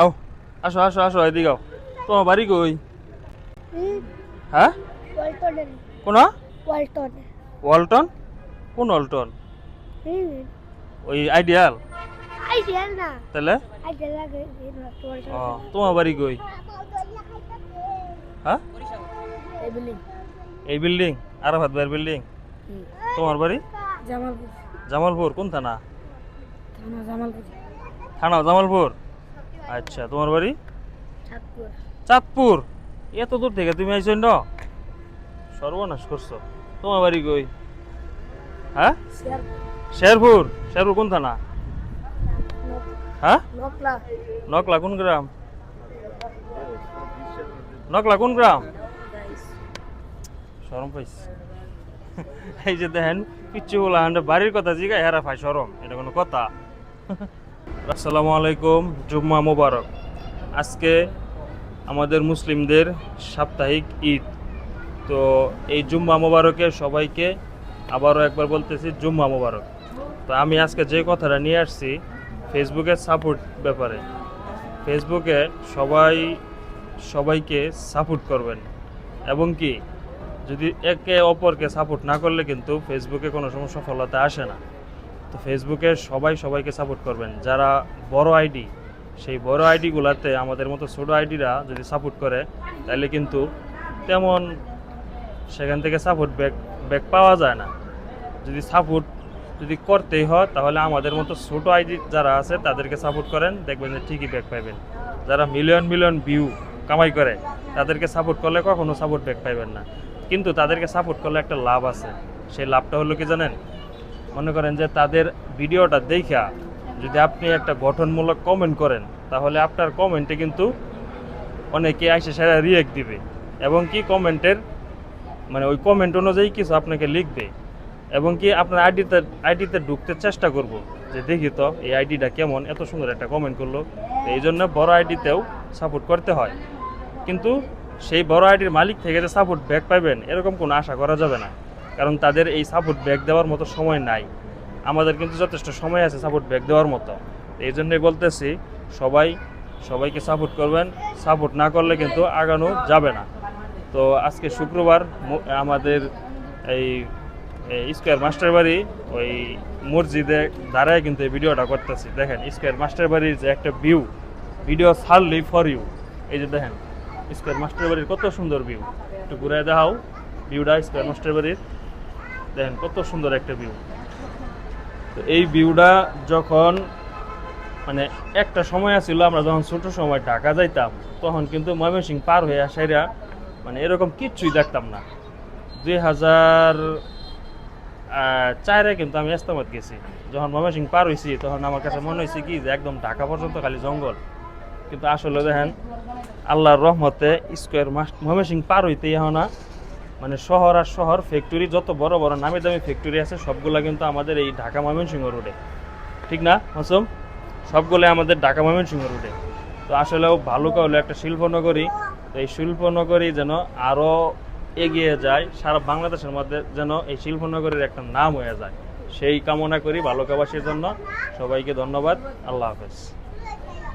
আও আসো আসো আসো এদিকে আও। তোমার বাড়ি কই? হ্যাঁ? কোন? ওয়ালটন। ওয়ালটন? কোন ওয়ালটন? ওই আইডিয়াল? আইডিয়া না। তাহলে? আইডিয়া লাগে ও তোমার বাড়ি কই? হ্যাঁ? এই বিল্ডিং। এই বিল্ডিং? আরাফাত ভাইয়ের বিল্ডিং? তোমার বাড়ি? জামালপুর। জামালপুর কোন থানা? থানা জামালপুর। থানা জামালপুর? আচ্ছা তোমার বাড়ি? চাঁদপুর। এত দূর থেকে তুমি আইছো ন সর্বনাশ করছ। তোমার বাড়ি কই? হ্যাঁ? শেরপুর। শেরপুর? কোন থানা? হ্যাঁ? নকলা। কোন গ্রাম? নকলা কোন গ্রাম? সরম পাইস এই যে দেখেন পিচ্ছু বলা বাড়ির কথা জিগা হেরা ভাই সরম এটা কোনো কথা। আসসালামু আলাইকুম, জুম্মা মোবারক। আজকে আমাদের মুসলিমদের সাপ্তাহিক ঈদ। তো এই জুম্মা মোবারকে সবাইকে আবারও একবার বলতেছি জুম্মা মোবারক। তো আমি আজকে যে কথাটা নিয়ে আসছি ফেসবুকের সাপোর্ট ব্যাপারে। ফেসবুকে সবাই, সবাইকে সাপোর্ট করবেন। এবং কি, যদি একে অপরকে সাপোর্ট না করলে কিন্তু ফেসবুকে কোনো সময় সফলতা আসে না। তো ফেসবুকে সবাই সবাইকে সাপোর্ট করবেন। যারা বড় আইডি সেই বড় আইডিগুলোতে আমাদের মতো ছোটো আইডিরা যদি সাপোর্ট করে তাহলে কিন্তু তেমন সেখান থেকে সাপোর্ট ব্যাক ব্যাক পাওয়া যায় না। যদি সাপোর্ট যদি করতেই হয়, তাহলে আমাদের মতো ছোট আইডি যারা আছে, তাদেরকে সাপোর্ট করেন, দেখবেন যে ঠিকই ব্যাক পাইবেন। যারা মিলিয়ন মিলিয়ন ভিউ কামাই করে, তাদেরকে সাপোর্ট করলে কখনো সাপোর্ট ব্যাক পাইবেন না। কিন্তু তাদেরকে সাপোর্ট করলে একটা লাভ আছে। সেই লাভটা হলো কি জানেন? মনে করেন যে তাদের ভিডিওটা দেখা যদি আপনি একটা গঠনমূলক কমেন্ট করেন, তাহলে আপনার কমেন্টে কিন্তু অনেকে আসে সেটা রিয়েক্ট দিবে। এবং কি কমেন্টের মানে ওই কমেন্ট অনুযায়ী কিছু আপনাকে লিখবে। এবং কি আপনার আইডিতে আইডিতে ঢুকতে চেষ্টা করব যে দেখি তো এই আইডিটা কেমন, এত সুন্দর একটা কমেন্ট করল। এই জন্য বড় আইডিতেও সাপোর্ট করতে হয়। কিন্তু সেই বড় আইডির মালিক থেকে যে সাপোর্ট ব্যাক পাবেন এরকম কোনো আশা করা যাবে না। কারণ তাদের এই সাপোর্ট ব্যাক দেওয়ার মতো সময় নাই। আমাদের কিন্তু যথেষ্ট সময় আছে সাপোর্ট ব্যাক দেওয়ার মতো। এই জন্যই বলতেছি, সবাই, সবাইকে সাপোর্ট করবেন। সাপোর্ট না করলে কিন্তু আগানো যাবে না। তো আজকে শুক্রবার আমাদের এই স্কোয়ার মাস্টার বাড়ি, ওই মসজিদে দাঁড়ায় কিন্তু এই ভিডিওটা করতেছি। দেখেন স্কোয়ার মাস্টার বাড়ির যে একটা ভিউ ভিডিও ছাড়লি ফর ইউ এই যে দেখেন স্কোয়ার মাস্টার বাড়ির কত সুন্দর ভিউ একটু ঘুরে দেখাও ভিউটা স্কোয়ার মাস্টার বাড়ির। দেখেন, কত সুন্দর একটা ভিউ তো এই ভিউটা যখন মানে একটা সময় আছিল, আমরা যখন ছোট সময় ঢাকা যাইতাম, তখন কিন্তু ময়মনসিং পার হয়ে আসাইরা মানে এরকম কিচ্ছুই দেখতাম না। দুই হাজার চারে কিন্তু আমি এস্তামাত গেছি। যখন ময়মনসিং পার হয়েছি তখন আমার কাছে মনে হয়েছে কি যে একদম ঢাকা পর্যন্ত খালি জঙ্গল। কিন্তু আসলে দেখেন, আল্লাহর রহমতে স্কোয়ার মাস ময়মনসিং পার হইতেই এখন না। মানে শহর আর শহর ফ্যাক্টরি যত বড় বড় নামি দামি ফ্যাক্টরি আছে, সবগুলা কিন্তু আমাদের এই ঢাকা ময়মনসিংহ রোডে ঠিক না, মাসুম? সবগুলো আমাদের ঢাকা ময়মনসিংহ রোডে তো আসলেও ভালুকা হলো একটা শিল্পনগরী। তো এই শিল্পনগরী যেন আরও এগিয়ে যায়, সারা বাংলাদেশের মধ্যে যেন এই শিল্পনগরীর একটা নাম হয়ে যায়। সেই কামনা করি ভালুকাবাসীর জন্য। সবাইকে ধন্যবাদ। আল্লাহ হাফেজ।